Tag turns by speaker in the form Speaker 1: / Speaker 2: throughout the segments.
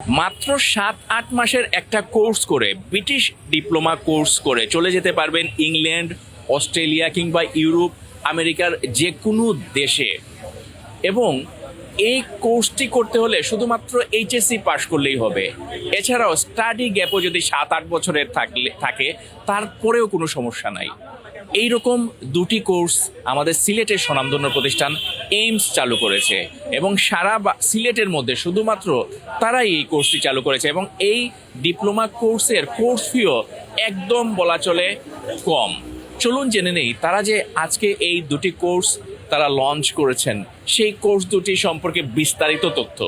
Speaker 1: মাত্র সাত, আট মাসের একটা কোর্স করে, ব্রিটিশ ডিপ্লোমা কোর্স করে চলে যেতে পারবেন ইংল্যান্ড, অস্ট্রেলিয়া কিংবা ইউরোপ, আমেরিকার যে কোনো দেশে। এবং এই কোর্সটি করতে হলে শুধুমাত্র এইচএসসি পাশ করলেই হবে। এছাড়াও স্টাডি গ্যাপও যদি সাত, আট বছরের থাকলে, থাকে, তারপরেও কোনো সমস্যা নাই। এই রকম দুটি কোর্স আমাদের সিলেটের স্বনামধন্য প্রতিষ্ঠান এইমস চালু করেছে এবং সারা সিলেটের মধ্যে শুধুমাত্র তারাই এই কোর্সটি চালু করেছে এবং এই ডিপ্লোমা কোর্সের কোর্স ফিও একদম বলা চলে কম। চলুন জেনে নেই, তারা যে আজকে এই দুটি কোর্স তারা লঞ্চ করেছেন, সেই কোর্স দুটি সম্পর্কে বিস্তারিত তথ্য।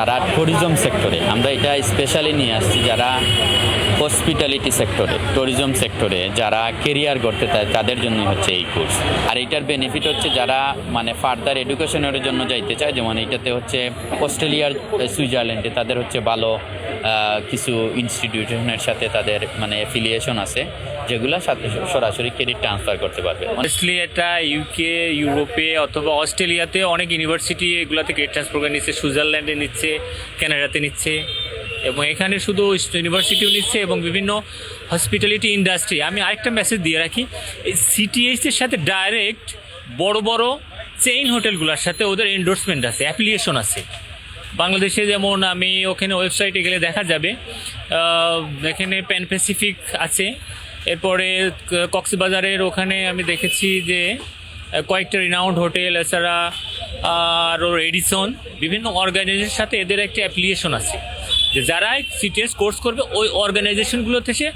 Speaker 2: তারা ট্যুরিজম সেক্টরে আমরা এটা স্পেশালি নিয়ে আসছি যারা হসপিটালিটি সেক্টরে ট্যুরিজম সেক্টরে যারা কেরিয়ার করতে চায়, তাদের জন্য হচ্ছে এই কোর্স আর এটার বেনিফিট হচ্ছে যারা মানে ফার্দার এডুকেশনের জন্য যাইতে চায়, যেমন এটাতে হচ্ছে অস্ট্রেলিয়ার সুইজারল্যান্ডে তাদের হচ্ছে ভালো কিছু ইনস্টিটিউশনের সাথে তাদের মানে অ্যাফিলিয়েশন আছে। যেগুলো সাথে সরাসরি ক্রেডিট ট্রান্সফার করতে পারবে।
Speaker 3: অনেস্টলি এটা ইউকে ইউরোপে অথবা অস্ট্রেলিয়াতে অনেক ইউনিভার্সিটি এগুলাতে গ্রেড ট্রান্সফার নিচ্ছে সুইজারল্যান্ডে নিচ্ছে কানাডাতে নিচ্ছে। এবং এখানে শুধু ইউনিভার্সিটিও নিচ্ছে এবং বিভিন্ন হসপিটালিটি ইন্ডাস্ট্রি আমি আরেকটা মেসেজ দিয়ে রাখি, এই সিটিএইচের সাথে ডাইরেক্ট বড় বড় চেইন হোটেলগুলোর সাথে ওদের এন্ডোর্সমেন্ট আছে অ্যাপ্লিকেশন আছে। বাংলাদেশে যেমন আমি ওখানে ওয়েবসাইটে গেলে দেখা যাবে এখানে প্যান প্যাসিফিক আছে এরপরে কক্সবাজারের ওখানে আমি দেখেছি যে কয়েকটা রিনাউন্ড হোটেল এছাড়া আরও এডিসন বিভিন্ন অর্গানাইজেশনের সাথে এদের একটা অ্যাপ্লিকেশন আছে। যে যারা সিটিএস কোর্স করবে, ওই অর্গানাইজেশনগুলো থেকে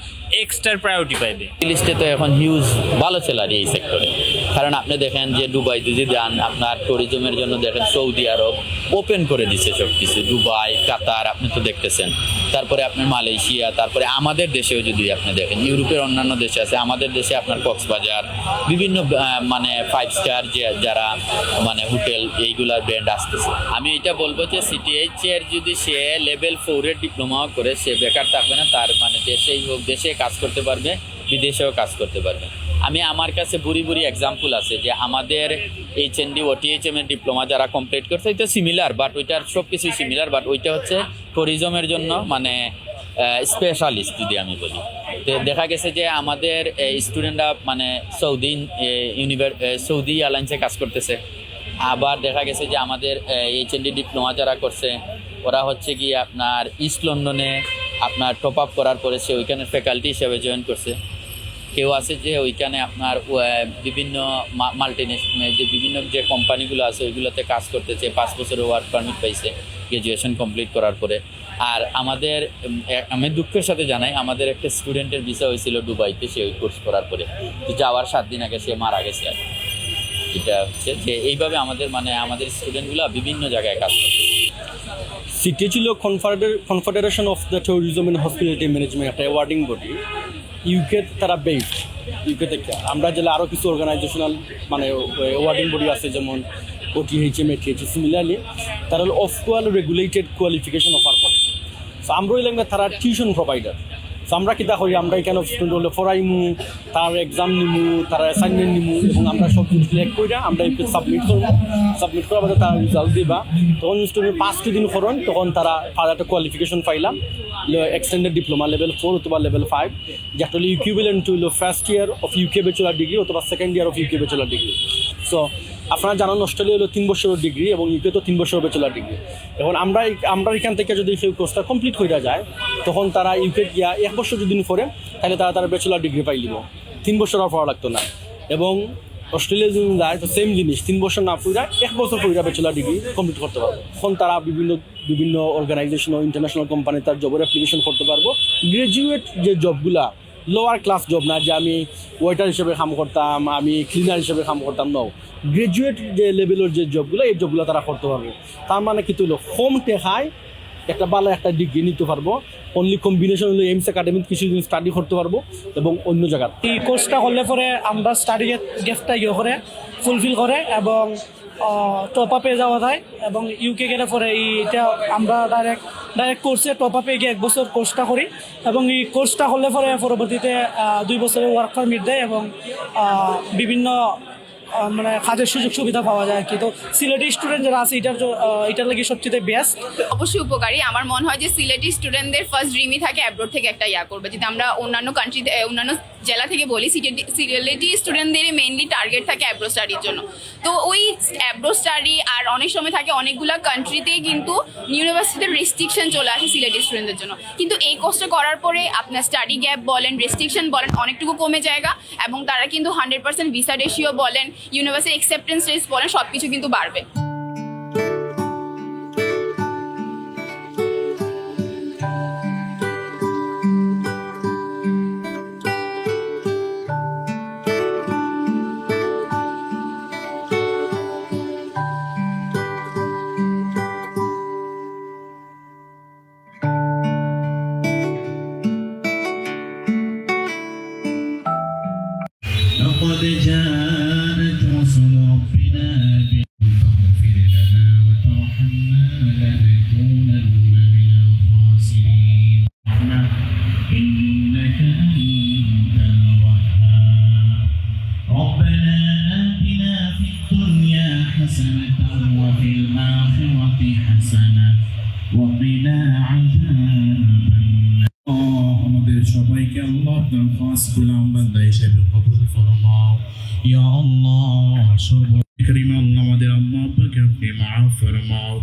Speaker 3: এক্সট্রা প্রায়োরিটি পাইবে।
Speaker 2: লিস্টে তো এখন হিউজ ভালো স্যালারি এই সেক্টরে কারণ আপনি দেখেন যে দুবাই যদি যান, আপনার ট্যুরিজমের জন্য দেখেন সৌদি আরব ওপেন করে দিচ্ছে সব কিছু দুবাই, কাতার, আপনি তো দেখতেছেন। তারপরে আপনার মালয়েশিয়া, তারপরে আমাদের দেশেও যদি আপনি দেখেন, ইউরোপের অন্যান্য দেশে আছে, আমাদের দেশে আপনার কক্সবাজার, বিভিন্ন মানে ফাইভ স্টার যে যারা মানে হোটেল, এইগুলার ব্র্যান্ড আসতেছে। আমি এটা বলব যে সিটিএইচ এর যদি সে লেভেল ফোরের ডিপ্লোমাও করে, সে বেকার থাকবে না, তার মানে দেশেই হোক, দেশে কাজ করতে পারবে, বিদেশেও কাজ করতে পারবে। আমি আমার কাছে বুড়ি বুড়ি এক্সাম্পল আছে যে আমাদের এইচ এন ডি ওটিএইচএম এর ডিপ্লোমা যারা কমপ্লিট করছে, এটা সিমিলার বাট ওইটার সব কিছুই সিমিলার বাট ওইটা হচ্ছে ট্যুরিজমের জন্য মানে স্পেশালিস্ট যদি আমি বলি। তো দেখা গেছে যে আমাদের স্টুডেন্টরা মানে সৌদি ইউনিভার সৌদি এয়ারলাইন্সে কাজ করতেছে। আবার দেখা গেছে যে আমাদের এইচ এন ডি ডিপ্লোমা যারা করছে, ওরা হচ্ছে কি আপনার ইস্ট লন্ডনে আপনার টপ আপ করার পরে সে ওইখানে ফ্যাকাল্টি হিসেবে জয়েন করছে। কেউ আছে যে ওইখানে আপনার বিভিন্ন মাল্টিনেশনাল যে বিভিন্ন যে কোম্পানিগুলো আছে, ওইগুলোতে কাজ করতেছে, পাঁচ বছরের ওয়ার্ক পারমিট পাইছে গ্রাজুয়েশন কমপ্লিট করার পরে। আর আমাদের আমি দুঃখের সাথে জানাই, আমাদের একটা স্টুডেন্টের ভিসা হয়েছিল দুবাইতে, সে ওই কোর্স করার পরে। যাওয়ার সাত দিন আগে সে মারা গেছে আর। এটা হচ্ছে যে এইভাবে আমাদের মানে আমাদের স্টুডেন্টগুলো বিভিন্ন জায়গায় কাজ করে।
Speaker 4: সিটি ছিল confederation of the tourism and hospitality management একটা অ্যাওয়ার্ডিং বডি ইউকে তারা বেসড ইউকে থেকে আমরা জেলা আরও কিছু অর্গানাইজেশনাল মানে ওয়ার্ডিং বডি আছে, যেমন ওটিএইচএম এটিএইচ সিমিলারলি তারা of qual regulated qualification offer করে। সো আমরা তারা টিউশন প্রোভাইডার আমরা কিতা করি আমরা এখানে স্টুডেন্ট হলে পড়াইমু তার এক্সাম নিমু, তার অ্যাসাইনমেন্ট নিমু, এবং আমরা সব সিলেক্ট করে আমরা সাবমিট করব। সাবমিট করার পরে তারা রেজাল্ট দিবা। তখন স্টুডেন্ট পাঁচ দিন করুন, তখন তারা ফার্দার কোয়ালিফিকেশন পাইলাম এক্সটেন্ডেড ডিপ্লোমা লেভেল ফোর অথবা লেভেল ফাইভ যেটা হলো equivalent to first year of UK bachelor degree অথবা second year of UK bachelor degree so আপনারা জানান অস্ট্রেলিয়া হলো তিন বছরের ডিগ্রি এবং ইউকে তো তিন বছরের ব্যাচেলার ডিগ্রি এখন আমরা আমরা এখান থেকে যদি সেই কোর্সটা কমপ্লিট হয়ে যায়, তখন তারা ইউকে গিয়া এক বছর যদি পড়ে তাহলে তারা তারা ব্যাচেলার ডিগ্রি পাই দিব তিন বছর আর পড়া লাগতো না। এবং অস্ট্রেলিয়া যদি যায়, তো সেম জিনিস, তিন বছর না পড়া এক বছর পড়া ব্যাচেলার ডিগ্রি কমপ্লিট করতে পারব। তখন তারা বিভিন্ন বিভিন্ন অর্গানাইজেশন ও ইন্টারন্যাশনাল কোম্পানি তার জবের অ্যাপ্লিকেশন করতে পারব। গ্রাজুয়েট যে জবগুলা লোয়ার ক্লাস জব না যে আমি ওয়েটার হিসেবে কাম করতাম, আমি ক্লিনার হিসেবে কাম করতাম ন গ্রাজুয়েট যে লেভেলের যে জবগুলো এই জবগুলো তারা করতে পারবে। তার মানে কি তুলো হোম টেকায় একটা ভালো একটা ডিগ্রি নিতে পারব অনলি কম্বিনেশন হলো এইমস একাডেমিক কিছুদিন স্টাডি করতে পারব এবং অন্য জায়গায়
Speaker 5: এই কোর্সটা করলে পরে আমরা স্টাডি গেফটটা ইয়ে করে ফুলফিল করে এবং টপ আপে যাওয়া যায় এবং ইউকে গেলে পরে এইটা আমরা ডাইরেক্ট ডাইরেক্ট কোর্সে টপ আপে গিয়ে এক বছর কোর্সটা করি এবং এই কোর্সটা করলে পরে পরবর্তীতে দুই বছরের ওয়ার্ক পারমিট দেয় এবং বিভিন্ন মানে কাজের সুযোগ সুবিধা পাওয়া যায় কি। তো সিলেটি স্টুডেন্ট যারা আছে, এটার এটার লাগে সবচেয়ে বেস্ট
Speaker 6: অবশ্যই উপকারী। আমার মনে হয় যে সিলেটি স্টুডেন্টদের ফার্স্ট ড্রিমই থাকে অ্যাব্রোড থেকে একটা ইয়া করবে। যদি আমরা অন্যান্য কান্ট্রি অন্যান্য জেলা থেকে বলি সিলেটি স্টুডেন্টদেরই মেইনলি টার্গেট থাকে অ্যাব্রো স্টাডির জন্য। তো ওই অ্যাব্রো স্টাডি আর অনেক সময় থাকে, অনেকগুলো কান্ট্রিতেই কিন্তু ইউনিভার্সিটির রেস্ট্রিকশন চলে আসে সিলেটি স্টুডেন্টদের জন্য। কিন্তু এই কোর্সটা করার পরে আপনার স্টাডি গ্যাপ বলেন রেস্ট্রিকশন বলেন, অনেকটুকু কমে জায়গা এবং তারা কিন্তু হান্ড্রেড পার্সেন্ট ভিসা রেশিও বলেন ইউনিভার্সিটি অ্যাকসেপ্টেন্স রেস বলেন সব কিছু কিন্তু বাড়বে।
Speaker 7: আমাদের যা সবাইকে আল্লাহ আপনার পাঁচ গুলাম বান্দা হিসেবে কবুল ফরমাও। ইয়া আল্লাহ সর্ব করিম আল্লাহ আমাদের আম্মা আব্বাকে আপনি মাফ ফরমাও।